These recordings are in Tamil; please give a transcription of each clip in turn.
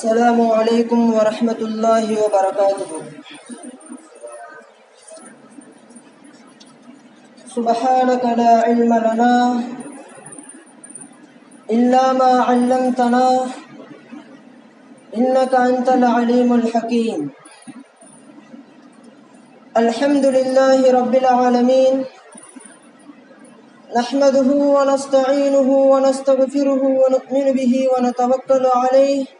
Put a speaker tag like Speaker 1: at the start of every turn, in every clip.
Speaker 1: السلام عليكم ورحمة الله وبركاته. سبحانك لا علم لنا إلا ما علمتنا إنك أنت العليم الحكيم. الحمد لله رب العالمين. نحمده ونستعينه ونستغفره ونؤمن به ونتوكل عليه.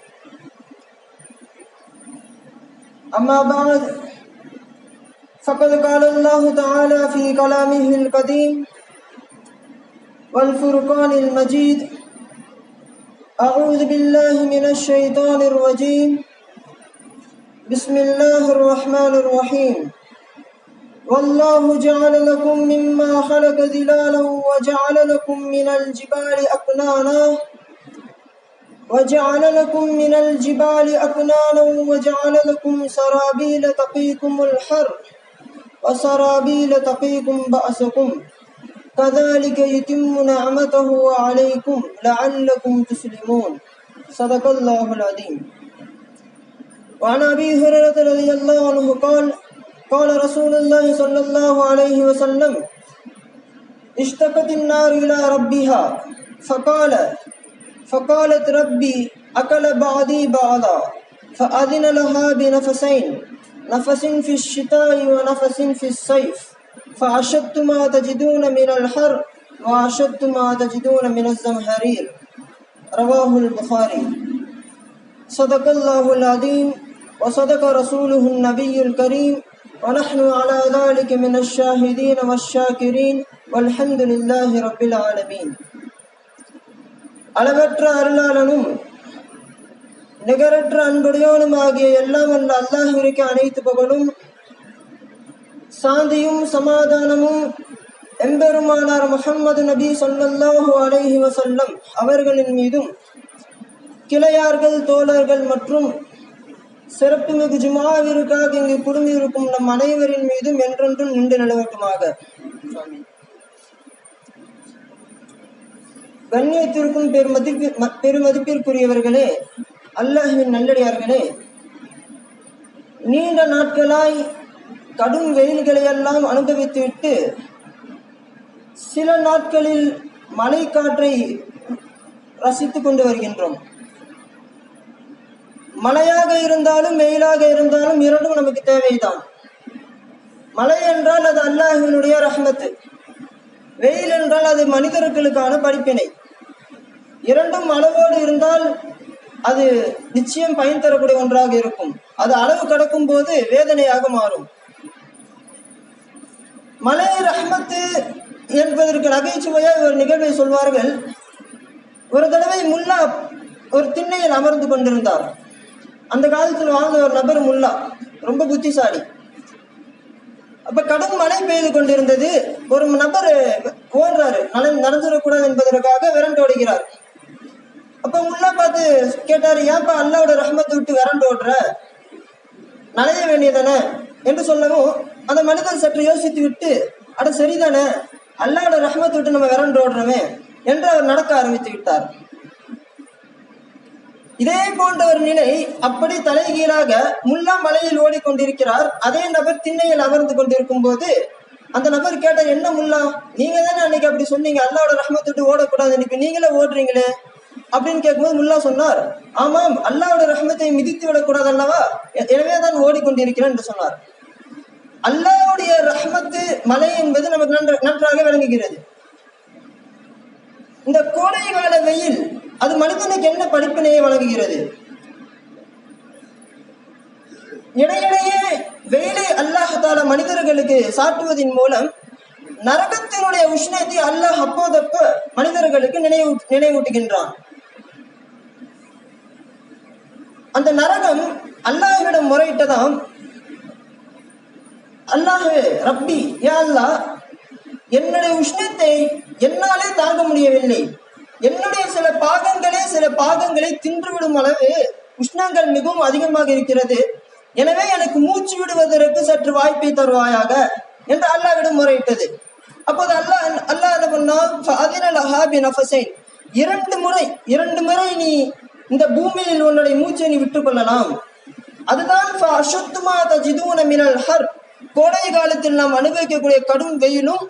Speaker 1: أما بعد فقد قال الله تعالى في كلامه القديم والفرقان المجيد أعوذ بالله من الشيطان الرجيم بسم الله الرحمن الرحيم. والله جعل لكم مما خلق ظلالا وجعل لكم من الجبال أكنانا وجعل لكم من الجبال أكنانا وجعل لكم سرابيل تقيكم الحر وسرابيل تقيكم بأسكم كذلك يتم نعمته عليكم لعلكم تسلمون. صدق الله العظيم. وعن أبي هريرة رضي الله عنه قال قال رسول الله صلى الله عليه وسلم اشتكت النار إلى ربها، فقال فقالت ربي أكل بعضي بعضا، فأذن لها بنفسين نفس في الشتاء ونفس في الصيف فأشدت ما تجدون من الحر وأشدت ما تجدون من الزمهرير رواه البخاري صدق الله العظيم وصدق رسوله النبي الكريم ونحن على ذلك من الشاهدين والشاكرين والحمد لله رب العالمين அளவற்ற அருளாளனும் நிகரற்ற அன்புடையோனும் ஆகிய எல்லாம் வல்ல அல்லாஹிற்கு அனைத்து பகலும் சாந்தியும் சமாதானமும் எம்பெருமானார் முகம்மது நபி சொல்லல்லாஹு அலைஹி வசல்லம் அவர்களின் மீதும் கிளையார்கள் தோழர்கள் மற்றும் சிறப்புமிகு ஜுமாவிற்காக இங்கு குடும்பியிருக்கும் நம் அனைவரின் மீதும் என்றென்றும் நின்று நிலவட்டுமாக. கண்ணியத்திற்கும் பெருமதிப்பு பெருமதிப்பிற்குரியவர்களே அல்லாஹுவின் நல்லடியார்களே நீண்ட நாட்களாய் கடும் வெயில்களை எல்லாம் அனுபவித்துவிட்டு சில நாட்களில் மழை காற்றை ரசித்துக் கொண்டு வருகின்றோம். மழையாக இருந்தாலும் வெயிலாக இருந்தாலும் இரண்டும் நமக்கு தேவைதான். மழை என்றால் அது அல்லாஹினுடைய ரஹமத்து. வெயில் என்றால் அது மனிதர்களுக்கான படிப்பினை. இரண்டும் அளவோடு இருந்தால் அது நிச்சயம் பயன் தரக்கூடிய ஒன்றாக இருக்கும். அது அளவு கடக்கும் போது வேதனையாக மாறும். மலை ரஹ்மத்து என்பதற்கு நகைச்சுவையாக ஒரு நிகழ்வை சொல்வார்கள். ஒரு தடவை முல்லா ஒரு திண்ணையில் அமர்ந்து கொண்டிருந்தார். அந்த காலத்தில் வாழ்ந்த ஒரு நபர் முல்லா ரொம்ப புத்திசாலி. அப்ப கடும் மழை பெய்து கொண்டிருந்தது. ஒரு நபர் ஓடுறாரு. நடந்துடக்கூடாது என்பதற்காக விரண்டோடுகிறார் அப்ப உள்ள பார்த்து கேட்டாரு ஏன்பா அல்லாவோட ரஹ்மத்தை விட்டு விரண்டு ஓடுற? நனைய வேண்டியதானே என்று சொல்லவும் அந்த மனிதன் சற்று யோசித்து விட்டு அட சரிதானே அல்லாவோட ரஹ்மத்தை விட்டு நம்ம விரண்டு ஓடுறோமே என்று அவர் நடக்க ஆரம்பித்து விட்டார். இதே போன்ற ஒரு நிலை அப்படி தலைகீழாக முல்லா மலையில் ஓடிக்கொண்டிருக்கிறார். அதே நபர் திண்ணையில் அமர்ந்து கொண்டிருக்கும் போது அந்த நபர் கேட்டார் என்ன முல்லா நீங்க தானே அன்னைக்கு அப்படி சொன்னீங்க? அல்லாவோட ரஹ்மத்துட்டு ஓடக்கூடாது இன்னைக்கு நீங்களே ஓடுறீங்களே? அப்படின்னு கேட்கும்போது முல்லா சொன்னார் ஆமாம் அல்லாவோட ரஹமத்தை மிதித்து விடக்கூடாது அல்லவா? எனவே தான் ஓடிக்கொண்டிருக்கிறேன் என்று சொன்னார். அல்லாவுடைய ரஹமத்து மலை என்பது நமக்கு நன்ற நன்றாக விளங்குகிறது. இந்த கோடை கால வெயில் அது மனிதனுக்கு என்ன படிப்பினையை வழங்குகிறது? இடையிடையே வெயிலை அல்லாஹால மனிதர்களுக்கு சாட்டுவதன் மூலம் நரகத்தினுடைய உஷ்ணத்தை அல்லாஹ் அப்போதப்ப மனிதர்களுக்கு நினைவு நினைவூட்டுகின்றான். அந்த நரகம் அல்லாஹ்விடம் முறையிட்டதாம். அல்லாஹு ரப்பி யா அல்லாஹ் என்னுடைய உஷ்ணத்தை என்னாலே தாங்க முடியவில்லை. என்னுடைய சில பாகங்களே சில பாகங்களை தின்றுவிடும் அளவு உஷ்ணங்கள் மிகவும் அதிகமாக இருக்கிறது. எனவே எனக்கு மூச்சு விடுவதற்கு சற்று வாய்ப்பை தருவாயாக என்று அல்லாஹ்விடம் முறையிட்டது. அப்போது அல்லாஹ் அல்லாஹ் என்ன பண்ணா இரண்டு முறை இரண்டு முறை நீ இந்த பூமியில் உன்னுடைய மூச்சை நீ விட்டுக்கொள்ளலாம் அதுதான் அசுத்தமா தஜிதூன மினல் ஹர் கோடை காலத்தில் நாம் அனுபவிக்கக்கூடிய கடும் வெயிலும்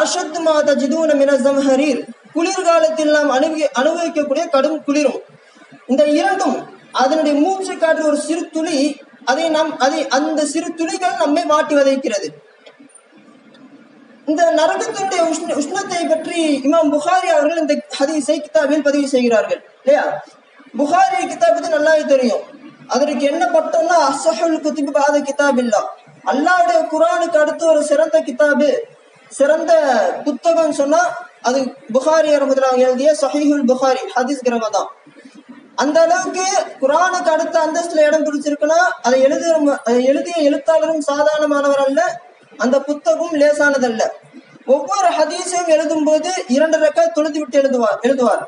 Speaker 1: அசுத்தமா தஜிதூன மின ஜம்ஹரீர். குளிர்காலத்தில் நாம் அனுபவி அனுபவிக்கக்கூடிய கடும் குளிரும். இந்த இரண்டும் அதனுடைய மூச்சு காற்று ஒரு சிறு துளி அதை நாம் அதை அந்த சிறு துளிகள் நம்மை மாட்டி வதைக்கிறது. இந்த நரகத்தினுடைய உஷ்ண உஷ்ணத்தை பற்றி இமாம் புகாரி அவர்கள் இந்த ஹதீஸை கிதாபில் பதிவு செய்கிறார்கள். இல்லையா? புகாரி கிதாபத்தை நல்லாவே தெரியும். அதற்கு என்ன பட்டம்னா அசஹுல் குத்திபு பாத கிதாப் இல்லா அல்லாவுடைய குரானுக்கு அடுத்து ஒரு சிறந்த கிதாபு சிறந்த புத்தகம் சொன்னா அது புகாரி ரஹமத்துல்லாஹ் எழுதிய சஹீஹுல் புகாரி ஹதீஸ் கிரகம் தான். அந்த அளவுக்கு குரானுக்கு அடுத்த அந்தஸ்துல இடம் பிடிச்சிருக்குன்னா அதை எழுதுற அதை எழுதிய எழுத்தாளரும் சாதாரணமானவர் அல்ல அந்த புத்தகம் லேசானதல்ல. ஒவ்வொரு ஹதீஸையும் எழுதும் போது இரண்டு ரெக்க தொழுது விட்டு எழுதுவார் எழுதுவார்.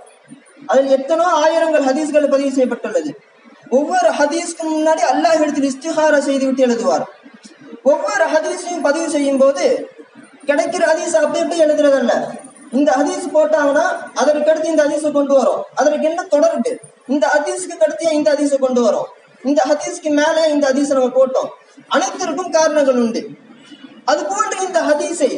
Speaker 1: அதில் எத்தனோ ஆயிரங்கள் ஹதீஸ்கள் பதிவு செய்யப்பட்டுள்ளது. ஒவ்வொரு ஹதீஸ்க்கு முன்னாடி அல்லாஹ் இடத்தில் இஸ்திஹார செய்துவிட்டு எழுதுவார். ஒவ்வொரு ஹதீஸையும் பதிவு செய்யும் போது கிடைக்கிற ஹதீஸ் அப்படி அப்படி எழுதுறதல்ல இந்த ஹதீஸ் போட்டாங்கன்னா அதற்கு அடுத்து இந்த ஹதீஸை கொண்டு வரும். அதற்கு என்ன தொடர்பு? இந்த ஹதீஸ்க்கு அடுத்து இந்த ஹதீஸை கொண்டு வரும்? இந்த ஹதீஸ்க்கு மேலே இந்த ஹதீஸை நம்ம போட்டோம். அனைத்திற்கும் காரணங்கள் உண்டு. அது போன்று இந்த ஹதீஸை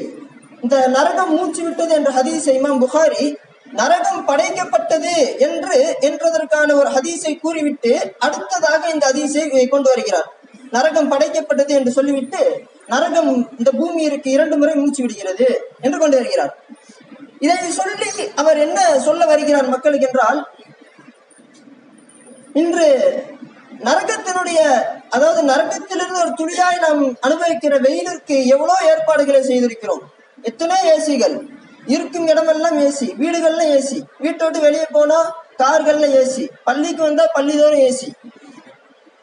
Speaker 1: இந்த நரகம் மூச்சு விட்டது என்ற ஹதீஸை இமாம் புகாரி நரகம் படைக்கப்பட்டது என்று என்றதற்கான ஒரு ஹதீஸை கூறிவிட்டு அடுத்ததாக இந்த ஹதீஸை கொண்டு வருகிறார். நரகம் படைக்கப்பட்டது என்று சொல்லிவிட்டு நரகம் இந்த பூமியிற்கு இரண்டு முறை மூச்சு விடுகிறது என்று கொண்டு வருகிறார். இதை சொல்லி அவர் என்ன சொல்ல வருகிறார் மக்களுக்கு என்றால் இன்று நரகத்தினுடைய அதாவது நரகத்திலிருந்து ஒரு துளியாய் நாம் அனுபவிக்கிற வெயிலிற்கு எவ்வளோ ஏற்பாடுகளை செய்திருக்கிறோம். எத்தனை ஏசிகள் இருக்கும் இடமெல்லாம் ஏசி வீடுகள்ல ஏசி. வீட்டை விட்டு வெளியே போனா கார்கள்ல ஏசி. பள்ளிக்கு வந்தா பள்ளிதோறும் ஏசி.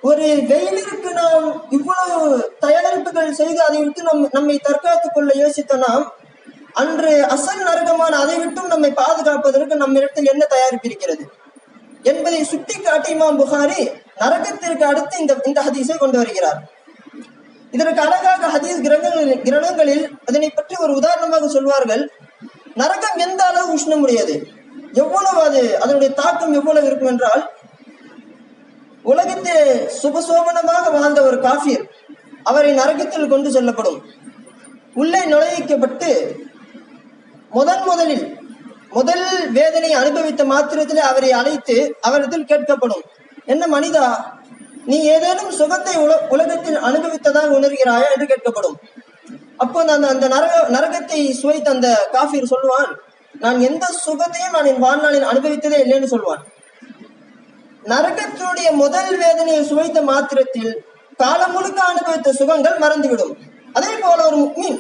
Speaker 1: ஒரு வெயிலிற்கு நாம் இவ்வளவு தயாரிப்புகள் செய்து அதை விட்டு நம் நம்மை தற்காத்துக் கொள்ள யோசித்த நாம் அன்று அசல் நரகமான அதை விட்டும் நம்மை பாதுகாப்பதற்கு நம்மிடத்தில் என்ன தயாரிப்பு இருக்கிறது? என்பதை சுட்டி காட்டி இமாம் புகாரி நரகத்திற்கு அடுத்து இந்த இந்த ஹதீஸை கொண்டு வருகிறார். இதற்கு அழகாக ஹதீஸ் கிரகங்களில் கிரகங்களில் அதனை பற்றி ஒரு உதாரணமாக சொல்வார்கள். நரகம் எந்த அளவு உஷ்ணம் முடியாது எவ்வளவு அது அதனுடைய தாக்கம் எவ்வளவு இருக்கும் என்றால் உலகத்தில் சுபசோபனமாக வாழ்ந்த ஒரு காஃபியர் அவரை நரகத்தில் கொண்டு செல்லப்படும். உள்ளே நுழைவிக்கப்பட்டு முதன் முதலில் முதல் வேதனை அனுபவித்த மாத்திரத்திலே அவரை அழைத்து அவரிடத்தில் கேட்கப்படும். என்ன மனிதா நீ ஏதேனும் சுகத்தை உல உலகத்தில் அனுபவித்ததாக உணர்கிறாயா? என்று கேட்கப்படும். அப்போ அந்த அந்த நரக நரகத்தை சுவைத்த அந்த காஃபீர் சொல்லுவான் நான் எந்த சுகத்தையும் நான் என் வாழ்நாளில் அனுபவித்ததே இல்லைன்னு சொல்வான் நரகத்தினுடைய முதல் வேதனையை சுவைத்த மாத்திரத்தில் காலம் முழுக்க அனுபவித்த சுகங்கள் மறந்துவிடும். அதே போல ஒரு மீன்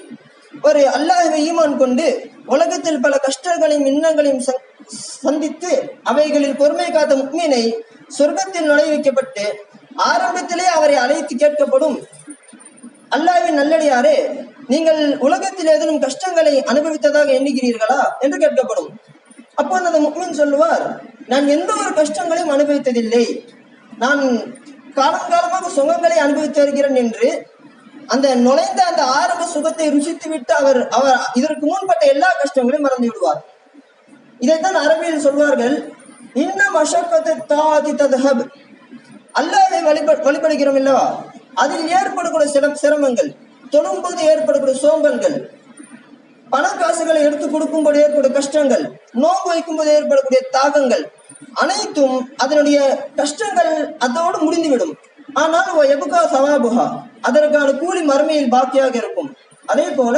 Speaker 1: ஒரு அல்லாஹை ஈமான் கொண்டு உலகத்தில் பல கஷ்டங்களையும் இன்னங்களையும் சந்- சந்தித்து அவைகளில் பொறுமை காத்த முக்மீனை சொர்க்கத்தில் நுழைவிக்கப்பட்டு ஆரம்பத்திலே அவரை அழைத்து கேட்கப்படும் அல்லாவின் நல்லடியாரே நீங்கள் உலகத்தில் ஏதேனும் கஷ்டங்களை அனுபவித்ததாக எண்ணுகிறீர்களா என்று கேட்கப்படும். அப்போது அந்த முக்மின் சொல்லுவார் நான் எந்த ஒரு கஷ்டங்களையும் அனுபவித்ததில்லை. நான் காலங்காலமாக சுகங்களை அனுபவித்து வருகிறேன் என்று அந்த நுழைந்த அந்த ஆரம்ப சுகத்தை ருசித்து விட்டு அவர் அவர் இதற்கு முன்பட்ட எல்லா கஷ்டங்களையும் மறந்து விடுவார். இதைத்தான் அரபியில் சொல்வார்கள் இன்னும் அஷக்கத்து தாதி ததஹப். அல்லாவை வழிப வழிபடுகிறோம் இல்லவா? அதில் ஏற்படக்கூடிய சில சிரமங்கள் தொழும்போது ஏற்படக்கூடிய சோம்பல்கள் பணக்காசுகளை எடுத்து கொடுக்கும்போது ஏற்படும் கஷ்டங்கள் நோன்பு வைக்கும்போது ஏற்படக்கூடிய தாகங்கள் அனைத்தும் அதனுடைய கஷ்டங்கள் அதோடு முடிந்துவிடும். ஆனால் எபுகா சவாபுகா அதற்கான கூலி மறுமையில் பாக்கியாக இருக்கும். அதே போல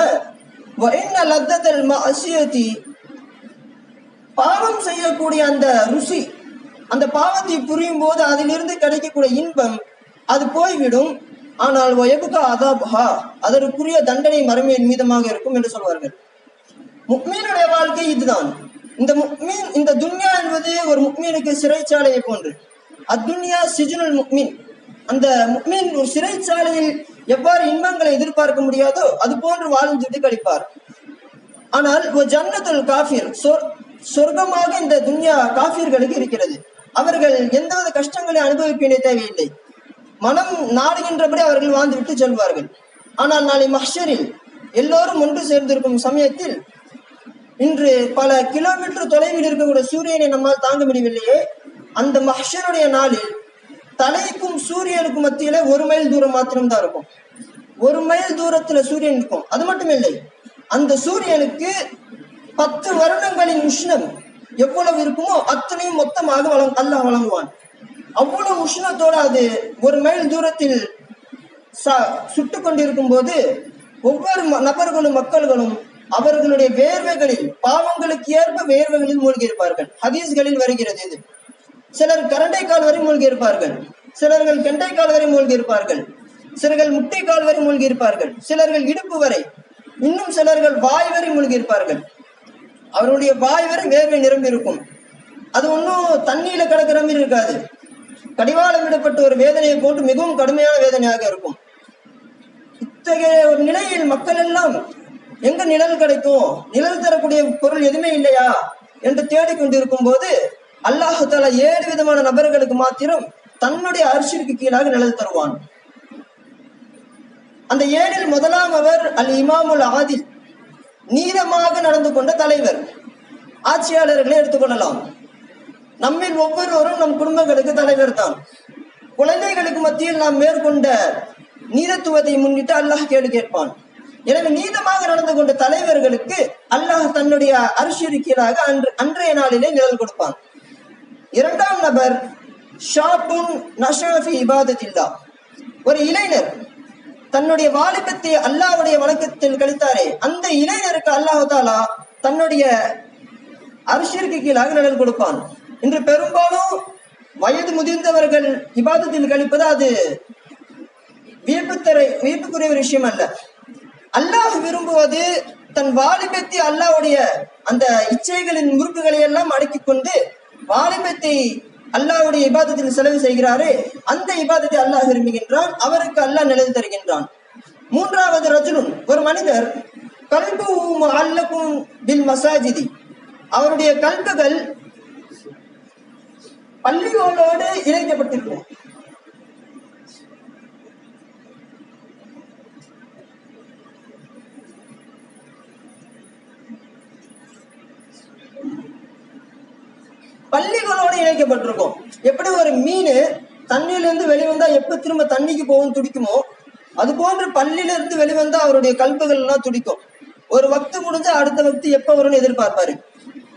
Speaker 1: பாவம் செய்யக்கூடிய அந்த ருசி அந்த பாவத்தை புரியும் போது அதிலிருந்து கிடைக்கக்கூடிய இன்பம் அது போய்விடும். ஆனால் வயபுகா அதாபுஹா அதற்குரிய தண்டனை மறுமையின் மீதமாக இருக்கும் என்று சொல்வார்கள். முக்மீனுடைய வாழ்க்கை இதுதான். இந்த முக்மீன் இந்த துன்யா என்பது ஒரு முக்மீனுக்கு சிறைச்சாலையை போன்று. அத்துன்யா சிஜுனல் முக்மீன். அந்த முக்மீன் ஒரு சிறைச்சாலையில் எவ்வாறு இன்பங்களை எதிர்பார்க்க முடியாதோ அது போன்று வாழ்ந்துட்டு கழிப்பார். ஆனால் ஒரு ஜன்னத்துல் காஃபிர் சொர்க்கமாக இந்த துன்யா காஃபிர்களுக்கு இருக்கிறது. அவர்கள் எந்தவித கஷ்டங்களை அனுபவிக்க வேண்டிய தேவையில்லை. மனம் நாடுகின்றபடி அவர்கள் வாழ்ந்துவிட்டு செல்வார்கள். ஆனால் நாளை மஹ்ஷரில் எல்லோரும் ஒன்று சேர்ந்திருக்கும் சமயத்தில் இன்று பல கிலோமீட்டர் தொலைவில் இருக்கக்கூடிய சூரியனை நம்மால் தாங்க முடியவில்லையே. அந்த மஹ்ஷருடைய நாளில் தலைக்கும் சூரியனுக்கும் மத்தியில ஒரு மைல் தூரம் மாத்திரம்தான் இருக்கும். ஒரு மைல் தூரத்துல சூரியன் இருக்கும். அது மட்டும் இல்லை அந்த சூரியனுக்கு பத்து வருடங்களின் உஷ்ணம் எவ்வளவு இருக்குமோ அத்தனையும் மொத்தமாக வழங் அல்லாஹ் வழங்குவான். அவ்வளவு உஷ்ணத்தோடு அது ஒரு மைல் தூரத்தில் ச- சுட்டு கொண்டிருக்கும் போது ஒவ்வொரு ம- நபர்களும் மக்கள்களும் அவர்களுடைய வேர்வைகளில் பாவங்களுக்கு ஏற்ப வேர்வைகளில் மூழ்கியிருப்பார்கள். ஹதீஸ்களில் வருகிறது இது. சிலர் கரண்டை கால் வரை மூழ்கி இருப்பார்கள் சிலர்கள் கெண்டை கால் வரை மூழ்கியிருப்பார்கள். சிலர்கள் முட்டை கால் வரை மூழ்கி இருப்பார்கள் சிலர்கள் இடுப்பு வரை இன்னும் சிலர்கள் வாய் வரை மூழ்கியிருப்பார்கள். அவருடைய வாய் வரை வேர்வை நிரம்பி இருக்கும் அது ஒன்றும் தண்ணியில கிடக்கிற மாதிரி இருக்காது. கடிவாளம் விடப்பட்ட ஒரு வேதனையை போட்டு மிகவும் கடுமையான வேதனையாக இருக்கும். இத்தகைய ஒரு நிலையில் மக்கள் எல்லாம் எங்க நிழல் கிடைக்கும்? நிழல் தரக்கூடிய பொருள் எதுவுமே இல்லையா? என்று தேடிக்கொண்டிருக்கும் போது அல்லாஹு தாலா ஏழு விதமான நபர்களுக்கு மாத்திரம் தன்னுடைய அரிசிற்கு கீழாக நிழல் தருவான். அந்த ஏழில் முதலாம் அவர் அல் இமாமுல் ஆதில் நீளமாக நடந்து கொண்ட தலைவர். ஆட்சியாளர்களை எடுத்துக்கொள்ளலாம் நம்மில் ஒவ்வொருவரும் நம் குடும்பங்களுக்கு தலைவர் தான். குழந்தைகளுக்கு மத்தியில் நாம் மேற்கொண்ட நீதத்துவத்தை முன்னிட்டு அல்லாஹ் கேடு கேட்பான். எனவே நீதமாக நடந்து கொண்ட தலைவர்களுக்கு அல்லாஹ் தன்னுடைய அரிசியருக்கீழாக அன்று அன்றைய நாளிலே நிழல் கொடுப்பான். இரண்டாம் நபர் ஷாபுன் நஷாஃபி இபாதத்தில்லா. ஒரு இளைஞர் தன்னுடைய வாலிபத்தை அல்லாஹ்வுடைய வழக்கத்தில் கழித்தாரே அந்த இளைஞருக்கு அல்லாஹ் தாலா தன்னுடைய அரிசிற்கு கீழாக நிழல் கொடுப்பான். இன்று பெரும்பாலும் வயது முதிர்ந்தவர்கள் இபாதத்தில் கழிப்பது அது வியப்புத்தரை வியப்புக்குரிய ஒரு விஷயம் அல்ல. அல்லாஹ் விரும்புவது தன் வாலிபத்தை அல்லாஹ்வுடைய அந்த இச்சைகளின் முறுக்குகளை எல்லாம் அடக்கிக் கொண்டு வாலிபத்தை அல்லாஹ்வுடைய இபாதத்தில் செலவு செய்கிறாரே அந்த இபாதத்தை அல்லாஹ் விரும்புகின்றான் அவருக்கு அல்லாஹ் நிழல் தருகின்றான். மூன்றாவது ரஜுலுன் ஒரு மனிதர் கல்பு அல்லக்கும் பில் மசாஜிதி. அவருடைய கல்புகள் பள்ளிகளோடு இணைக்கப்பட்டிருக்கும் பள்ளிகளோடு இணைக்கப்பட்டிருக்கும். எப்படி ஒரு மீன் தண்ணியிலிருந்து வெளிவந்தா எப்ப திரும்ப தண்ணிக்கு போகும் துடிக்குமோ அது போன்று பள்ளியிலிருந்து வெளிவந்தா அவருடைய கல்புகள் எல்லாம் துடிக்கும். ஒரு வக்து முடிஞ்சா அடுத்த வக்து எப்ப வரும்னு எதிர்பார்ப்பாரு.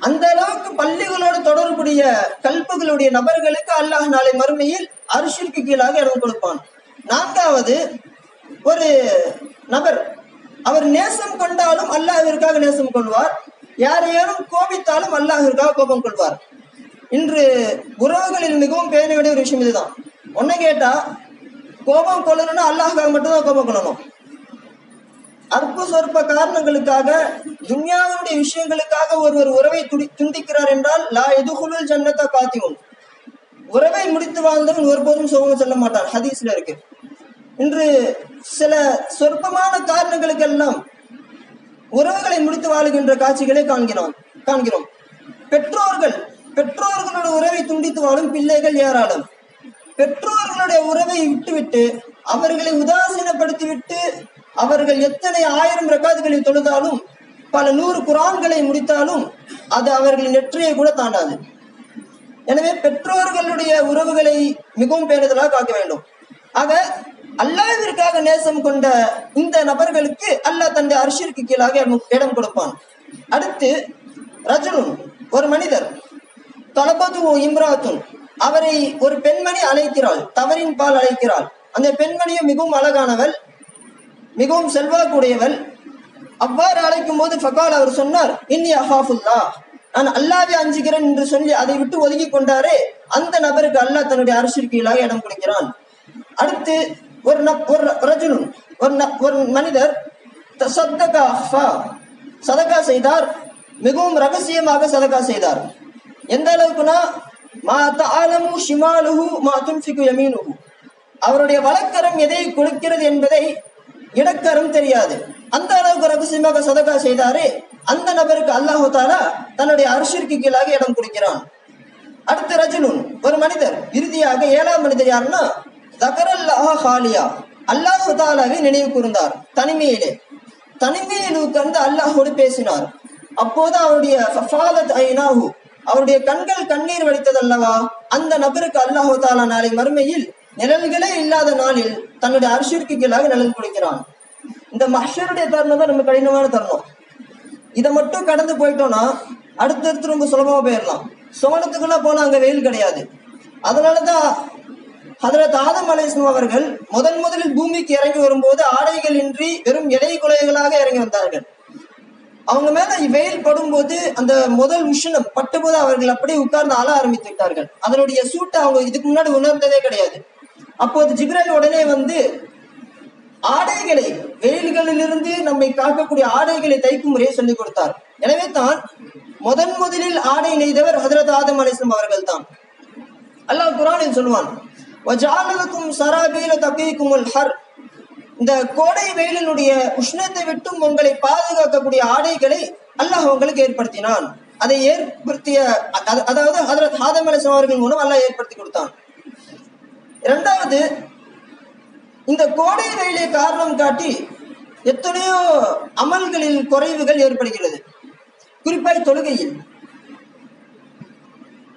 Speaker 1: அந்த அளவுக்கு பள்ளிகளோடு தொடர்புடைய கல்புகளுடைய நபர்களுக்கு அல்லாஹ் நாளை மறுமையில் அரிசிற்கு கீழாக இடம் கொடுப்பான். நான்காவது ஒரு நபர் அவர் நேசம் கொண்டாலும் அல்லாஹிற்காக நேசம் கொள்வார். யாரையாரும் கோபித்தாலும் அல்லாஹிற்காக கோபம் கொள்வார். இன்று உறவுகளில் மிகவும் பேண வேண்டிய ஒரு விஷயம் இதுதான். ஒன்ன கேட்டா கோபம் கொள்ளணும்னா அல்லாஹுக்காக மட்டும்தான் கோபம் கொள்ளணும். அற்ப சொற்ப காரணங்களுக்காக துன்யாவுடைய விஷயங்களுக்காக ஒருவர் உறவை துடி துண்டிக்கிறார் என்றால் லா எதுகுலுள் ஜன்னத்தை காத்தியும் உறவை முடித்து வாழ்ந்தவன் ஒருபோதும் சோகம் சொல்ல மாட்டான். ஹதீஸ்ல இருக்கு. இன்று சில சொற்பமான காரணங்களுக்கெல்லாம் உறவுகளை முடித்து வாழுகின்ற காட்சிகளை காண்கிறோம் காண்கிறோம். பெற்றோர்கள் பெற்றோர்களோட உறவை துண்டித்து வாழும் பிள்ளைகள் ஏராளம். பெற்றோர்களுடைய உறவை விட்டுவிட்டு அவர்களை உதாசீனப்படுத்திவிட்டு அவர்கள் எத்தனை ஆயிரம் ரகாதுகளை தொழுதாலும் பல நூறு குரான்களை முடித்தாலும் அது அவர்களின் நெற்றியை கூட தாண்டாது. எனவே பெற்றோர்களுடைய உறவுகளை மிகவும் பேணுதலாக காக்க வேண்டும். ஆக அல்லாவிற்காக நேசம் கொண்ட இந்த நபர்களுக்கு அல்லாஹ் தன்னுடைய அரிசிற்கு கீழாக இடம் கொடுப்பான். அடுத்து ரஜுலுன் ஒரு மனிதர் தலபது இம்ராத்தும் அவரை ஒரு பெண்மணி அழைக்கிறாள் தவறின் பால் அழைக்கிறாள். அந்த பெண்மணியும் மிகவும் அழகானவள் மிகவும் செல்வாக்குடையவள் அவ்வாறு அழைக்கும் போது ஃபகால் அவர் சொன்னார் இன்னி அஹாஃபுல்லா நான் அல்லாவே அஞ்சுகிறேன் என்று சொல்லி அதை விட்டு ஒதுக்கி கொண்டாரே. அந்த நபருக்கு அல்லாஹ் தன்னுடைய அரசிற்கீழாக இடம் கொடுக்கிறான். அடுத்து ஒரு நப் ஒரு ரஜுனுன் ஒரு ந- ஒரு மனிதர் சத்தகா சதகா செய்தார். மிகவும் ரகசியமாக சதகா செய்தார். எந்த அளவுக்குனா மா தாலமு ஷிமாலுஹு மா துன்ஃபிகு யமீனுஹு. அவருடைய வழக்கரம் எதை கொடுக்கிறது என்பதை இடக்கரும் தெரியாது. அந்த அளவுக்கு ரகசியமாக சதகா செய்தாரு. அந்த நபருக்கு அல்லாஹு தாலா தன்னுடைய அரசிற்கு கீழாக இடம் கொடுக்கிறான். அடுத்த ரஜுலுன் ஒரு மனிதர் இறுதியாக ஏழாம் மனிதர் யாருன்னா தகரல்லாஹா ஹாலியா. அல்லாஹு தாலாவை நினைவு கூர்ந்தார் தனிமையிலே. தனிமையில் உட்கார்ந்து அல்லாஹோடு பேசினார். அப்போது அவருடைய அவருடைய கண்கள் கண்ணீர் வடித்ததல்லவா? அந்த நபருக்கு அல்லாஹு தாலா நாளை மறுமையில் நிழல்களே இல்லாத நாளில் தன்னுடைய அரிசிற்கு கீழாக நிழல் கொடுக்கிறான் இந்த மஹ்ஷருடைய தருணம் தான் நம்ம கடினமான தருணம். இதை மட்டும் கடந்து போயிட்டோம்னா அடுத்தடுத்து ரொம்ப சுலபமா போயிடலாம். சோனத்துக்குள்ள போனா அங்க வெயில் கிடையாது. அதனாலதான் ஹதரத் ஆதம் அலைஸ்லாம் அவர்கள் முதன் முதலில் பூமிக்கு இறங்கி வரும்போது ஆடைகள் இன்றி வெறும் இலை குலைகளாக இறங்கி வந்தார்கள். அவங்க மேல வெயில் படும்போது அந்த முதல் உஷ்ணம் பட்டபோது அவர்கள் அப்படியே உட்கார்ந்து அழ ஆரம்பித்து விட்டார்கள். அதனுடைய சூட்டை அவங்க இதுக்கு முன்னாடி உணர்ந்ததே கிடையாது. அப்போது ஜிப்ரேல் உடனே வந்து ஆடைகளை வெயில்களிலிருந்து நம்மை காக்கக்கூடிய ஆடைகளை தைக்கும் முறையை சொல்லிக் கொடுத்தார். எனவே தான் முதன் முதலில் ஆடை நெய்தவர் ஹசரத் ஆதம் அலிஸ்லாம் அவர்கள் தான் அல்லாஹ் குரானில் சொல்லுவான் சராபீல தப்பிக்கும் ஹர். இந்த கோடை வெயிலினுடைய உஷ்ணத்தை விட்டும் உங்களை பாதுகாக்கக்கூடிய ஆடைகளை அல்லாஹ் உங்களுக்கு ஏற்படுத்தினான். அதை ஏற்படுத்திய அதாவது ஹதரத் ஹாதம் அலிஸ்லாம் அவர்கள் மூலம் அல்லாஹ் ஏற்படுத்தி கொடுத்தான். இரண்டாவது இந்த கோடை வெயிலை காரணம் காட்டி எத்தனையோ அமல்களில் குறைவுகள் ஏற்படுகிறது. குறிப்பாய் தொழுகையில்.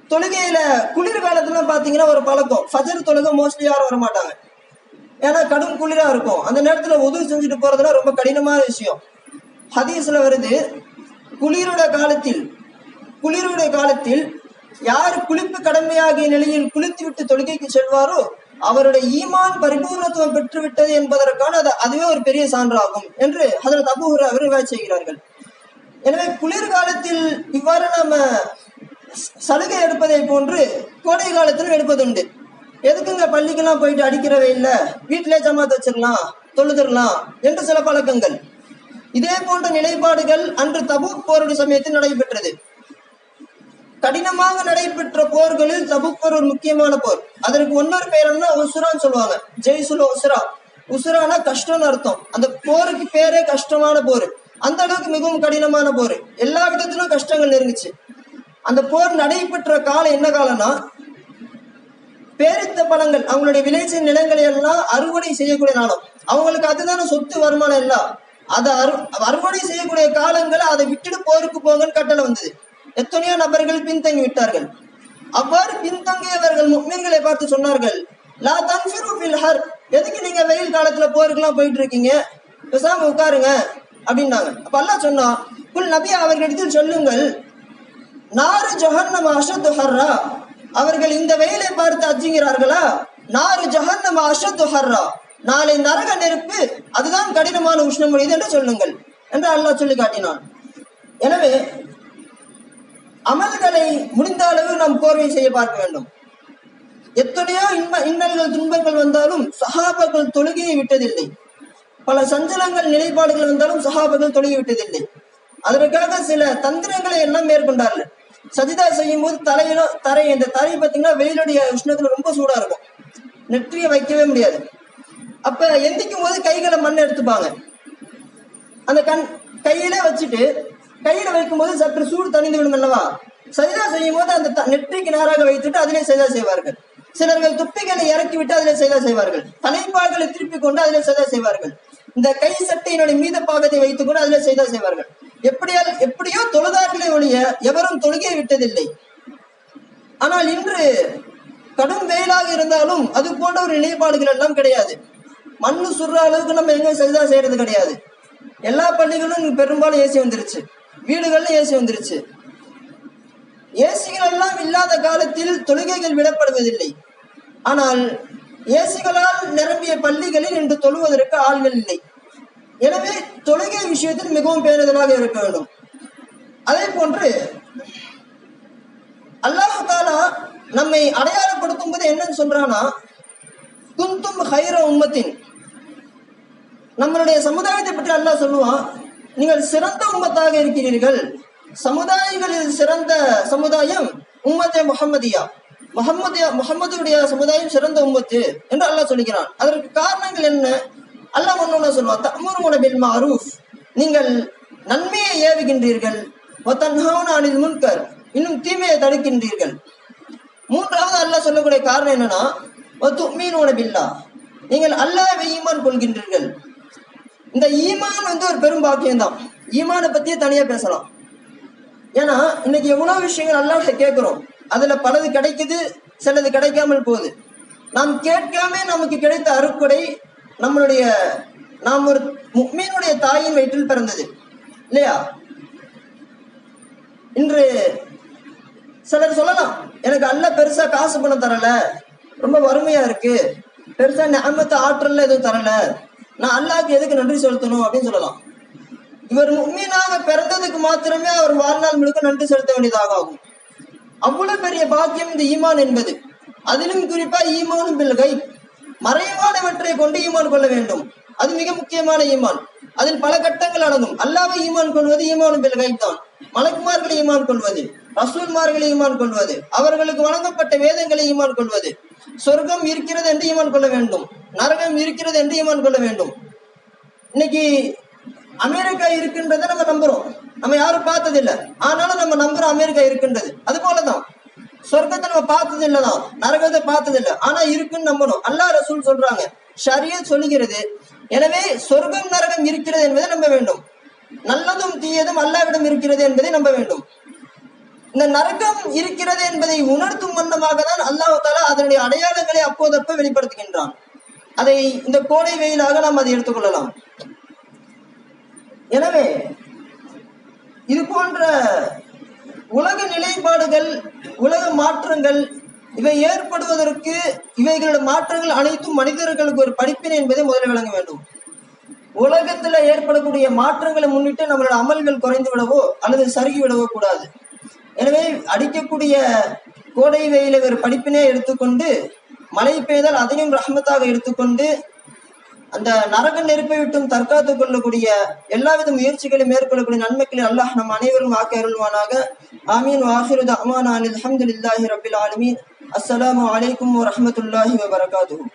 Speaker 1: தொழுகையில குளிர் காலத்துல பாத்தீங்கன்னா ஒரு பழக்கம். ஃபஜர் தொழுகை மோஸ்ட்லி யாரும் வர மாட்டாங்க ஏன்னா கடும் குளிரா இருக்கும். அந்த நேரத்துல உதவி செஞ்சுட்டு போறதுலாம் ரொம்ப கடினமான விஷயம். ஹதீஸ்ல வருது குளிரோட காலத்தில் குளிருடைய காலத்தில் யார் குளிப்பு கடமையாகிய நிலையில் குளித்துவிட்டு தொழுகைக்கு செல்வாரோ அவருடைய ஈமான் பரிபூர்ணத்துவம் பெற்றுவிட்டது என்பதற்கான அது அதுவே ஒரு பெரிய சான்றாகும் என்று அதில் அபூ அவர் செய்கிறார்கள். எனவே குளிர்காலத்தில் இவ்வாறு நாம சலுகை எடுப்பதை போன்று கோடை காலத்திலும் எடுப்பதுண்டு. எதுக்குங்க பள்ளிக்கெல்லாம் போயிட்டு அடிக்கிறவே இல்லை? வீட்டிலே ஜமாத் வச்சிடலாம் தொழுதுடலாம் என்று சில பழக்கங்கள். இதே போன்ற நிலைப்பாடுகள் அன்று தபூக் போருடைய சமயத்தில் நடைபெற்றது. கடினமாக நடைபெற்ற போர்களில் தபுக் போர் ஒரு முக்கியமான போர். அதற்கு இன்னொரு பேர் என்ன உசுரான்னு சொல்லுவாங்க. ஜெய்சுல உசுரா. உசுரானா கஷ்டம்னு அர்த்தம். அந்த போருக்கு பேரே கஷ்டமான போர். அந்த அளவுக்கு மிகவும் கடினமான போர். எல்லா விதத்திலும் கஷ்டங்கள் நெருங்குச்சு. அந்த போர் நடைபெற்ற காலம் என்ன காலம்னா பேரித்த பழங்கள் அவங்களுடைய விளைச்சல் நிலங்களை எல்லாம் அறுவடை செய்யக்கூடிய நாளம் அவங்களுக்கு அதுதானே சொத்து வருமானம் எல்லாம். அதை அறு அறுவடை செய்யக்கூடிய காலங்களை அதை விட்டுட்டு போருக்கு போங்கன்னு கட்டளை வந்தது. எத்தனையோ நபர்கள் பின்தங்கி விட்டார்கள் அவ்வாறு பின்தங்கியவர்கள் முக்மீன்களை பார்த்து சொன்னார்கள் லா தன்ஃபிரு ஃபில் ஹர். எதுக்கு நீங்க வெயில் காலத்துல போருக்குலாம் போயிட்டு இருக்கீங்க பேசாம உட்காருங்க. அப்படின்னாங்க. அப்ப அல்லாஹ் சொன்னா குல் நபி அவர்களிடத்தில் சொல்லுங்கள். நாறு ஜஹன்னம அஷத்து ஹர்ரா. அவர்கள் இந்த வெயிலை பார்த்து அஞ்சுகிறார்களா நாறு ஜஹன்னம அஷத்து ஹர்ரா. நாளை நரக நெருப்பு அதுதான் கடினமான உஷ்ணமுடையது என்று சொல்லுங்கள். என்று அல்லாஹ் சொல்லி காட்டினான் எனவே அமல்களை முடிந்த அளவு நாம் கோர்வை செய்ய பார்க்க வேண்டும். எத்தனையோ இன்ப இன்னல்கள் துன்பங்கள் வந்தாலும் சஹாபாக்கள் தொழுகையை விட்டதில்லை. பல சஞ்சலங்கள் நிலைப்பாடுகள் வந்தாலும் சஹாபாக்கள் தொழுகை விட்டதில்லை. அதற்காக சில தந்திரங்களை எல்லாம் மேற்கொண்டார்கள். சஜிதா செய்யும் போது தலையில தரை இந்த தரை பார்த்தீங்கன்னா வெயிலுடைய உஷ்ணத்துல ரொம்ப சூடா இருக்கும். நெற்றியை வைக்கவே முடியாது. அப்ப எந்திக்கும் போது கைகளை மண் எடுத்துப்பாங்க. அந்த கண் கையில வச்சுட்டு கையில வைக்கும்போது சற்று சூடு தணிந்து விடும் அல்லவா? சஜிதா செய்யும் போது அந்த நெற்றிக்கு நேராக வைத்துட்டு அதிலே சஜிதா செய்வார்கள். சிலர்கள் துப்பிகளை இறக்கி விட்டு அதிலே சஜிதா செய்வார்கள். தலைப்பாடுகளை திருப்பி கொண்டு அதிலே சஜிதா செய்வார்கள். இந்த கை சட்டையினுடைய மீத பாகத்தை வைத்துக் கொண்டு அதிலே சஜிதா செய்வார்கள். எப்படியால் எப்படியோ தொழுதார்களே ஒழிய எவரும் தொழுகையை விட்டதில்லை. ஆனால் இன்று கடும் வெயிலாக இருந்தாலும் அது போன்ற ஒரு நிலைப்பாடுகள் எல்லாம் கிடையாது. மண்ணு சுடுற அளவுக்கு நம்ம எங்க சரிதா செய்யறது கிடையாது. எல்லா பள்ளிகளும் பெரும்பாலும் ஏசி வந்துருச்சு. வீடுகள்ல ஏசி வந்துருச்சு. ஏசிகள் எல்லாம் இல்லாத காலத்தில் தொழுகைகள் விடப்படுவதில்லை. ஆனால் ஏசிகளால் நிரம்பிய பள்ளிகளில் இன்று தொழுவதற்கு ஆள்கள் இல்லை. எனவே தொழுகை விஷயத்தில் மிகவும் பேணுதலாக இருக்க வேண்டும். அதே போன்று அல்லாஹ் தாலா நம்மை அடையாளப்படுத்தும் போது என்னன்னு சொல்றானா குந்தும் ஹைர உம்மத்தின். நம்மளுடைய சமுதாயத்தை பற்றி அல்லாஹ் சொல்லுவான் நீங்கள் சிறந்த உம்மத்தாக இருக்கிறீர்கள். சமுதாயங்களில் சிறந்த சமுதாயம் உம்மத்தே முகமதியா முகமது முகமதுடைய சமுதாயம் சிறந்த உம்மத்து என்று அல்லாஹ் சொல்கிறான். அதற்கு காரணங்கள் என்ன? அல்லாஹ் ஒன்று சொல்லுவான் தமுர் உணவில் மாரூஃப் நீங்கள் நன்மையை ஏவுகின்றீர்கள். அணிது முன்கர். இன்னும் தீமையை தடுக்கின்றீர்கள். மூன்றாவது அல்லாஹ் சொல்லக்கூடிய காரணம் என்னன்னா மீன் உணவில்லா நீங்கள் அல்லாஹ் ஈமான் கொள்கின்றீர்கள். இந்த ஈமான் வந்து ஒரு பெரும் பாக்கியம் தான் ஈமானை பத்தியே தனியா பேசலாம். ஏன்னா இன்னைக்கு எவ்வளவு விஷயங்கள் நல்லா கேட்கிறோம். அதுல பலது கிடைக்குது சிலது கிடைக்காமல் போகுது. நாம் கேட்காம நமக்கு கிடைத்த அருட்கொடை நம்மளுடைய நாம் ஒரு முக்மீனுடைய தாயின் வயிற்றில் பிறந்தது. இல்லையா? இன்று சிலர் சொல்லலாம் எனக்கு அல்ல பெருசா காசு பணம் தரல ரொம்ப வறுமையா இருக்கு. பெருசா ஞாபகத்தை ஆற்றல்ல எதுவும் தரல. நான் அல்லாக்கு எதுக்கு நன்றி செலுத்தணும் அப்படின்னு சொல்லலாம். இவர் உண்மையாக பிறந்ததுக்கு மாத்திரமே அவர் வாழ்நாள் முழுக்க நன்றி செலுத்த வேண்டியதாக ஆகும். அவ்வளவு பெரிய பாக்கியம் இந்த ஈமான் என்பது. அதிலும் குறிப்பா ஈமானும் பில்கை மறைவானவற்றை கொண்டு ஈமான் கொள்ள வேண்டும். அது மிக முக்கியமான ஈமான். அதில் பல கட்டங்கள் அடங்கும். அல்லாவை ஈமான் கொள்வது ஈமானும் பில்கை தான். மலக்குமார்களை ஈமான் கொள்வது ரசூல்மார்களை ஈமான் கொள்வது அவர்களுக்கு வழங்கப்பட்ட வேதங்களை ஈமான் கொள்வது சொர்க்கம் இருக்கிறது என்று ஈமான் கொள்ள வேண்டும். நரகம் இருக்கிறது என்று ஈமான் கொள்ள வேண்டும். இன்னைக்கு அமெரிக்கா இருக்கின்றதை நம்ம நம்புறோம். நம்ம யாரும் பார்த்ததில்ல. ஆனாலும் நம்ம நம்புறோம் அமெரிக்கா இருக்கின்றது. அது போலதான். சொர்க்கத்தை நம்ம பார்த்தது இல்லதான் நரகத்தை பார்த்தது இல்லை ஆனா இருக்குன்னு நம்பணும். அல்லாஹ் ரசூல் சொல்றாங்க. ஷரியத் சொல்லுகிறது. எனவே சொர்க்கம் நரகம் இருக்கிறது என்பதை நம்ப வேண்டும். நல்லதும் தீயதும் அல்லாவிடம் இருக்கிறது என்பதை நம்ப வேண்டும். இந்த நரக்கம் இருக்கிறது என்பதை உணர்த்தும் வண்ணமாக தான் அல்லாஹ் தாலா அதனுடைய அடையாளங்களை அப்போதப்ப வெளிப்படுத்துகின்றான். அதை இந்த கோடை வெயிலாக நாம் அதை எடுத்துக்கொள்ளலாம். எனவே இது போன்ற உலக நிலைப்பாடுகள் உலக மாற்றங்கள் இவை ஏற்படுவதற்கு இவைகளோட மாற்றங்கள் அனைத்தும் மனிதர்களுக்கு ஒரு படிப்பினை என்பதை முதலில் விளங்க வேண்டும். உலகத்துல ஏற்படக்கூடிய மாற்றங்களை முன்னிட்டு நம்மளோட அமல்கள் குறைந்து விடவோ அல்லது சருகி விடவோ கூடாது. எனவே அடிக்கக்கூடிய கோடை வெயில ஒரு படிப்பினை எடுத்துக்கொண்டு மழை பெய்தால் அதையும் ரஹமத்தாக எடுத்துக்கொண்டு அந்த நரக நெருப்பை விட்டும் தற்காத்துக் கொள்ளக்கூடிய எல்லாவித முயற்சிகளையும் மேற்கொள்ளக்கூடிய நன்மைகளை அல்லாஹ் நம் அனைவரும் ஆக்கி அருள்வானாக. ஆமீன். வாஹிரு அமான் அல்ஹம்துலில்லாஹி ரபில் ஆலமீன். அஸ்ஸலாமு அலைக்கும் வரமத்துல்லாஹி வபரகாத்துஹு